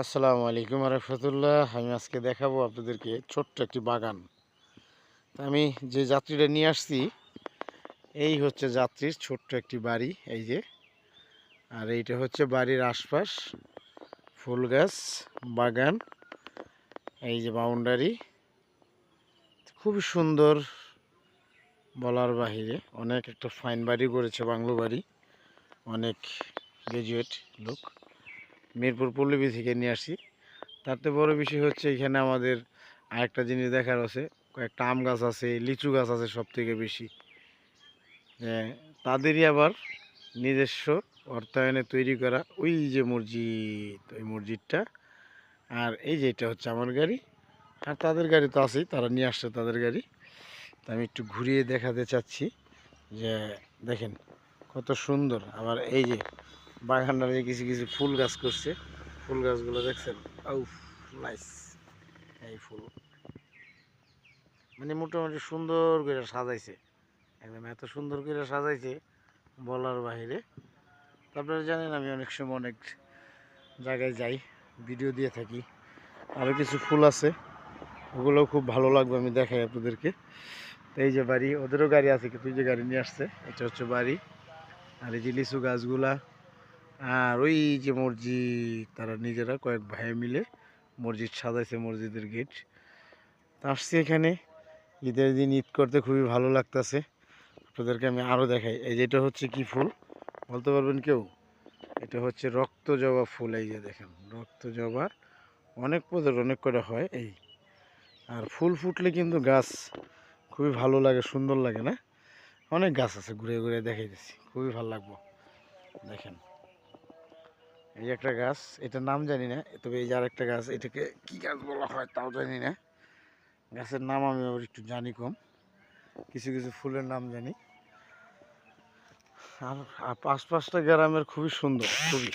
আসসালামু আলাইকুম রহমতুল্লাহ। আমি আজকে দেখাবো আপনাদেরকে ছোট্ট একটি বাগান। আমি যে যাত্রীটা নিয়ে আসছি, এই হচ্ছে যাত্রীর ছোট্ট একটি বাড়ি, এই যে। আর এইটা হচ্ছে বাড়ির আশপাশ, ফুল গাছ, বাগান, এই যে বাউন্ডারি। খুবই সুন্দর বলার বাহিরে। অনেক একটা ফাইন বাড়ি করেছে বাংলো বাড়ি। অনেক গ্রাজুয়েট লোক। মিরপুর পল্লবী থেকে নিয়ে আসি। তাতে বড় বিষয় হচ্ছে এখানে আমাদের আরেকটা জিনিস দেখার আছে, কয়েকটা আম গাছ আছে, লিচু গাছ আছে সব থেকে বেশি তাদেরই আবার নিজস্ব অর্থায়নে তৈরি করা ওই যে মসজিদ, ওই মসজিদটা। আর এই যে এটা হচ্ছে আমার গাড়ি, আর তাদের গাড়ি তো আছেই, তারা নিয়ে আসছে তাদের গাড়ি। তা আমি একটু ঘুরিয়ে দেখাতে চাচ্ছি যে, দেখেন কত সুন্দর। আবার এই যে বাগানটাতে কিছু কিছু ফুল গাছ করছে। ফুল গাছগুলো দেখছেন? নাইস এই ফুল। মানে মোটামুটি সুন্দর করে সাজাইছে। একদম এত সুন্দর করে সাজাইছে বলার বাইরে। তো আপনারা জানেন, আমি অনেক সময় অনেক জায়গায় যাই ভিডিও দিয়ে থাকি। আরও কিছু ফুল আছে। ওগুলোও খুব ভালো লাগবে আমি দেখাই আপনাদেরকে। এই যে বাড়ি, ওদেরও গাড়ি আছে, কিন্তু যে গাড়ি নিয়ে আসছে, এটা হচ্ছে বাড়ি। আর এই যে লিচু গাছগুলা আর ওই যে মসজিদ, তারা নিজেরা কয়েক ভাই মিলে মসজিদ সাজাইছে, মসজিদের গেট। আসছি এখানে। ঈদের দিন ঈদ করতে খুবই ভালো লাগতেছে। আপনাদেরকে আমি আরও দেখাই। এই যেটা হচ্ছে কি ফুল? বলতে পারবেন কেউ? এটা হচ্ছে রক্ত জবা ফুল, এই যে দেখেন। রক্ত জবা, অনেক পদের অনেক করে হয়, এই। আর ফুল ফুটলে কিন্তু গাছ খুবই ভালো লাগে, সুন্দর লাগে, না? অনেক গাছ আছে, ঘুরে ঘুরে দেখাই দিচ্ছি খুবই ভালো লাগবো। দেখেন। এই একটা গাছ, এটার নাম জানি না, তবে এই যে আরেকটা গাছ, এটাকে কি গাছ বলা হয় তাও জানি না। গাছের নাম আমি আবার একটু জানি কম, কিছু কিছু ফুলের নাম জানি। আর পাঁচ পাঁচটা গ্রামের খুবই সুন্দর, খুবই।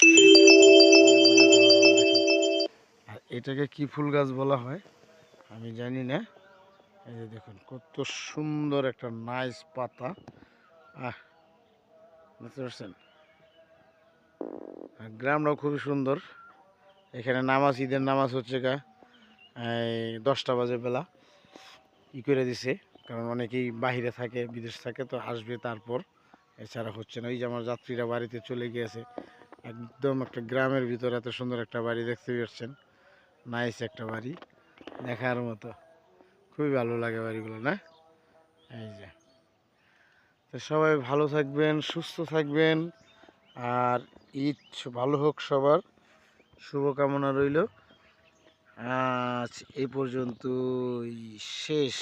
আর এটাকে কি ফুল গাছ বলা হয়, আমি জানি না। এই যে দেখুন, কত সুন্দর একটা নাইস পাতা। আহ, বুঝতে পারছেন? গ্রামটাও খুবই সুন্দর। এখানে নামাজ, ঈদের নামাজ হচ্ছে গা দশটা বাজে বেলা। ই করে দিছে, কারণ অনেকেই বাহিরে থাকে, বিদেশ থাকে, তো আসবে তারপর। এছাড়া হচ্ছে না, ওই যে আমার যাত্রীরা বাড়িতে চলে গিয়েছে। একদম একটা গ্রামের ভিতরে এত সুন্দর একটা বাড়ি দেখতে পাচ্ছেন। নাইস একটা বাড়ি, দেখার মতো। খুবই ভালো লাগে বাড়িগুলো, না? এই যে। তো সবাই ভালো থাকবেন, সুস্থ থাকবেন। আর ঈদ ভালো হোক সবার। শুভকামনা রইল। আজ এই পর্যন্তই। শেষ।